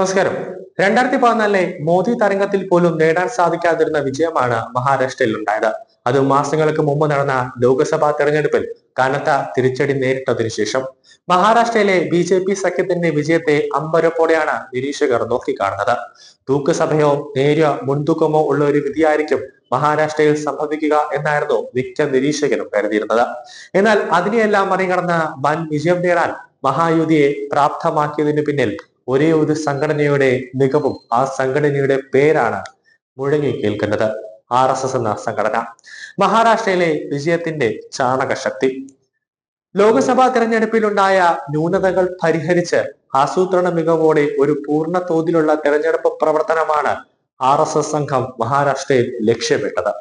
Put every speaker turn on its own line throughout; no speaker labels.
നമസ്കാരം. രണ്ടായിരത്തി പതിനാലിലെ മോദി തരംഗത്തിൽ പോലും നേടാൻ സാധിക്കാതിരുന്ന വിജയമാണ് മഹാരാഷ്ട്രയിൽ ഉണ്ടായത്. അത് മാസങ്ങൾക്ക് മുമ്പ് നടന്ന ലോക്സഭാ തെരഞ്ഞെടുപ്പിൽ കനത്ത തിരിച്ചടി നേരിട്ടതിനു ശേഷം മഹാരാഷ്ട്രയിലെ ബി ജെ പി സഖ്യത്തിന്റെ വിജയത്തെ അമ്പരപ്പോടെയാണ് നിരീക്ഷകർ നോക്കിക്കാണുന്നത്. തൂക്കുസഭയോ നേരിയ മുൻതൂക്കമോ ഉള്ള ഒരു വിധിയായിരിക്കും മഹാരാഷ്ട്രയിൽ സംഭവിക്കുക എന്നായിരുന്നു മിക്ക നിരീക്ഷകരും കരുതിയിരുന്നത്. എന്നാൽ അതിനെയെല്ലാം മറികടന്ന് വൻ വിജയം നേടാൻ മഹായുതിയെ പ്രാപ്തമാക്കിയതിനു പിന്നിൽ ഒരേ ഒരു സംഘടനയുടെ മികവും ആ സംഘടനയുടെ പേരാണ് മുഴങ്ങി കേൾക്കുന്നത്. ആർ എസ് എസ് എന്ന സംഘടന. മഹാരാഷ്ട്രയിലെ വിജയത്തിന്റെ ചാണകശക്തി. ലോക്സഭാ തെരഞ്ഞെടുപ്പിലുണ്ടായ ന്യൂനതകൾ പരിഹരിച്ച് ആസൂത്രണ മികവോടെ ഒരു പൂർണ തോതിലുള്ള തെരഞ്ഞെടുപ്പ് പ്രവർത്തനമാണ് ആർ എസ് എസ് സംഘം മഹാരാഷ്ട്രയിൽ ലക്ഷ്യമിട്ടത്.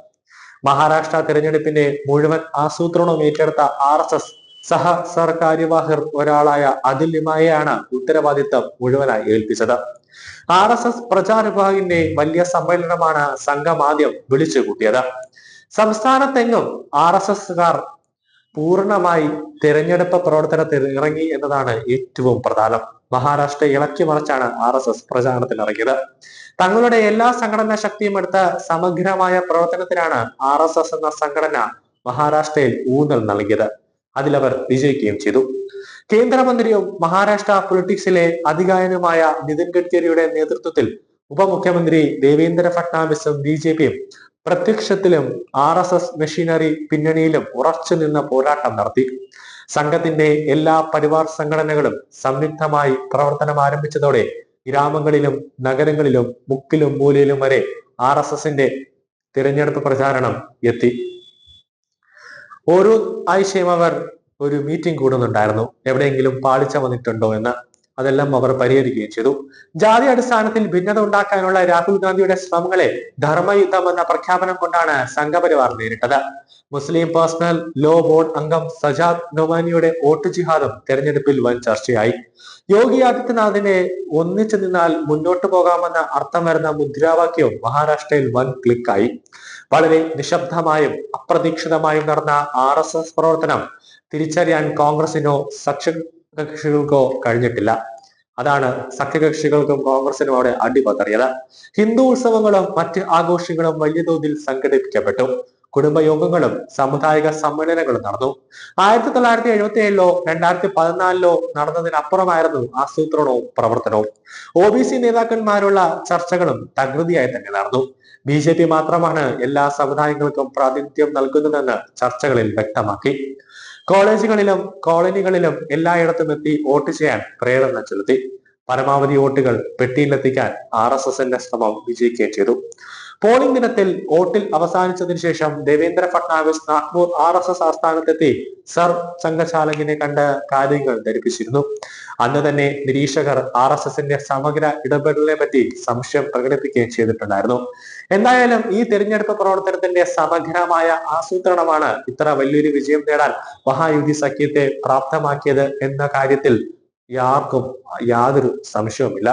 മഹാരാഷ്ട്ര തെരഞ്ഞെടുപ്പിന്റെ മുഴുവൻ ആസൂത്രണവും ഏറ്റെടുത്ത ആർ എസ് എസ് സഹ സർക്കാര്യവാഹർ ഒരാളായ അതിൽ ഇമായയാണ് ഉത്തരവാദിത്തം മുഴുവനായി ഏൽപ്പിച്ചത്. ആർ എസ് എസ് പ്രചാര വിഭാഗിന്റെ വലിയ സമ്മേളനമാണ് സംഘം ആദ്യം വിളിച്ചു കൂട്ടിയത്. സംസ്ഥാനത്തെങ്ങും ആർ എസ് എസ്കാർ പൂർണമായി തിരഞ്ഞെടുപ്പ് പ്രവർത്തനത്തിൽ ഇറങ്ങി എന്നതാണ് ഏറ്റവും പ്രധാനം. മഹാരാഷ്ട്ര ഇളക്കി മറിച്ചാണ് ആർ എസ് എസ് പ്രചാരണത്തിൽ ഇറങ്ങിയത് തങ്ങളുടെ എല്ലാ സംഘടനാ ശക്തിയും എടുത്ത സമഗ്രമായ പ്രവർത്തനത്തിനാണ് ആർ എസ് എസ് എന്ന സംഘടന മഹാരാഷ്ട്രയിൽ ഊന്നൽ നൽകിയത്. അതിലവർ വിജയിക്കുകയും ചെയ്തു. കേന്ദ്രമന്ത്രിയും മഹാരാഷ്ട്ര പൊളിറ്റിക്സിലെ അധികായനുമായ നിതിൻ ഗഡ്കരിയുടെ നേതൃത്വത്തിൽ ഉപമുഖ്യമന്ത്രി ദേവേന്ദ്ര ഫട്നാവിസും ബി ജെ പിയും പ്രത്യക്ഷത്തിലും ആർ എസ് എസ് മെഷീനറി പിന്നണിയിലും ഉറച്ചു നിന്ന പോരാട്ടം നടത്തി. സംഘത്തിന്റെ എല്ലാ പരിവാർ സംഘടനകളും സംയുക്തമായി പ്രവർത്തനം ആരംഭിച്ചതോടെ ഗ്രാമങ്ങളിലും നഗരങ്ങളിലും മുക്കിലും മൂലയിലും വരെ ആർ എസ് എസിന്റെ തിരഞ്ഞെടുപ്പ് പ്രചാരണം എത്തി. ഓരോ ആഴ്ചയും അവർ ഒരു മീറ്റിംഗ് കൂടുന്നുണ്ടായിരുന്നു. എവിടെയെങ്കിലും പാളിച്ച വന്നിട്ടുണ്ടോ എന്ന് അതെല്ലാം അവർ പരിഹരിക്കുകയും ചെയ്തു. ജാതി അടിസ്ഥാനത്തിൽ ഭിന്നത ഉണ്ടാക്കാനുള്ള രാഹുൽ ഗാന്ധിയുടെ ശ്രമങ്ങളെ ധർമ്മയുദ്ധം എന്ന പ്രഖ്യാപനം കൊണ്ടാണ് സംഘപരിവാർ നേരിട്ടത്. മുസ്ലിം പേഴ്സണൽ ലോ ബോർഡ് അംഗം സജാദ് നൊമാനിയുടെ വോട്ട് ജിഹാദം തെരഞ്ഞെടുപ്പിൽ വൻ ചർച്ചയായി. യോഗി ആദിത്യനാഥിനെ ഒന്നിച്ചു നിന്നാൽ മുന്നോട്ടു പോകാമെന്ന അർത്ഥം വരുന്ന മുദ്രാവാക്യവും മഹാരാഷ്ട്രയിൽ വൻ ക്ലിക്കായി. വളരെ നിശബ്ദമായും അപ്രതീക്ഷിതമായും നടന്ന ആർ പ്രവർത്തനം തിരിച്ചറിയാൻ കോൺഗ്രസിനോ സഖ്യകക്ഷികൾക്കോ കഴിഞ്ഞിട്ടില്ല. അതാണ് സഖ്യകക്ഷികൾക്കും കോൺഗ്രസിനും അവിടെ അടിപതറിയത്. ഹിന്ദു ഉത്സവങ്ങളും മറ്റ് ആഘോഷങ്ങളും വലിയ തോതിൽ സംഘടിപ്പിക്കപ്പെട്ടു. കുടുംബയോഗങ്ങളും സാമുദായിക സമ്മേളനങ്ങളും നടന്നു. ആയിരത്തി തൊള്ളായിരത്തി എഴുപത്തി ഏഴിലോ രണ്ടായിരത്തി പതിനാലിലോ നടന്നതിനപ്പുറമായിരുന്നു ആസൂത്രണവും പ്രവർത്തനവും. ഒ ബി സി നേതാക്കന്മാരുള്ള ചർച്ചകളും തകൃതിയായി തന്നെ നടന്നു. ബി ജെ പി മാത്രമാണ് എല്ലാ സമുദായങ്ങൾക്കും പ്രാതിനിധ്യം നൽകുന്നതെന്ന് ചർച്ചകളിൽ വ്യക്തമാക്കി. കോളേജുകളിലും കോളനികളിലും എല്ലായിടത്തും എത്തി വോട്ട് ചെയ്യാൻ പ്രേരണ ചെലുത്തി. പരമാവധി വോട്ടുകൾ പെട്ടിയിലെത്തിക്കാൻ ആർ എസ് എസിന്റെ ശ്രമം വിജയിക്കുകയും ചെയ്തു. പോളിംഗ് ദിനത്തിൽ വോട്ടിൽ അവസാനിച്ചതിനു ശേഷം Devendra Fadnavis Nagpur R S S ആസ്ഥാനത്തെത്തി സർ സംഘചാലകിനെ കണ്ട് കാര്യങ്ങൾ ധരിപ്പിച്ചിരുന്നു. അന്ന് തന്നെ നിരീക്ഷകർ ആർ എസ് എസിന്റെ സമഗ്ര ഇടപെടലിനെ പറ്റി സംശയം പ്രകടിപ്പിക്കുകയും ചെയ്തിട്ടുണ്ടായിരുന്നു. എന്തായാലും ഈ തെരഞ്ഞെടുപ്പ് പ്രവർത്തനത്തിന്റെ സമഗ്രമായ ആസൂത്രണമാണ് ഇത്ര വലിയൊരു വിജയം നേടാൻ മഹായുദ്ധി സഖ്യത്തെ പ്രാപ്തമാക്കിയത് എന്ന കാര്യത്തിൽ ർക്കും യാതൊരു സംശയവുമില്ല.